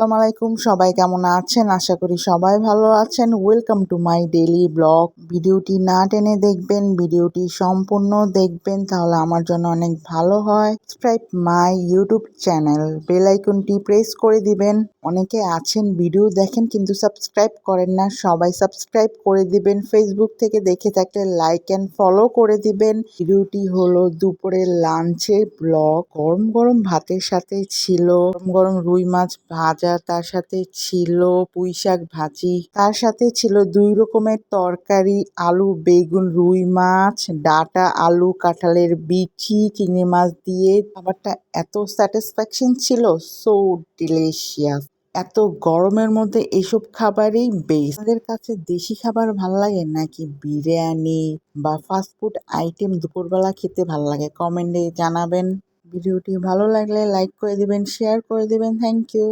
আসসালামু আলাইকুম। সবাই কেমন আছেন? আশা করি সবাই ভালো আছেন। Welcome to my daily blog ভিডিওটি না টেনে দেখবেন, ভিডিওটি সম্পূর্ণ দেখবেন, তাহলে আমার জন্য অনেক ভালো হয়। Subscribe my YouTube channel bell আইকনটি প্রেস করে দিবেন। অনেকে আছেন, ভিডিও দেখেন কিন্তু সাবস্ক্রাইব করেন না। সবাই সাবস্ক্রাইব করে দিবেন। ফেসবুক থেকে দেখে থাকলে লাইক অ্যান্ড ফলো করে দিবেন। ভিডিওটি হলো দুপুরের লাঞ্চের ব্লগ গরম গরম ভাতের সাথে ছিল। গরম গরম রুই মাছ ভাজা তার সাথে ছিল। পুঁই শাক ভাজি তার সাথে ছিল। দুই রকমের তরকারি, আলু, বেগুন, রুই মাছ, ডাটা, আলু, কাঁঠালের বিচি, চিংড়ি মাছ দিয়ে। খাবারটা এত স্যাটিসফ্যাকশন ছিল সো ডিলিশিয়াস এত গরমের মধ্যে এসব খাবারই বেস্ট আমাদের কাছে দেশি খাবার ভালো লাগে নাকি বিরিয়ানি বা ফাস্টফুড আইটেম দুপুরবেলা খেতে ভালো লাগে? কমেন্টে জানাবেন। ভিডিওটি ভালো লাগলে লাইক করে দেবেন শেয়ার করে দেবেন। Thank you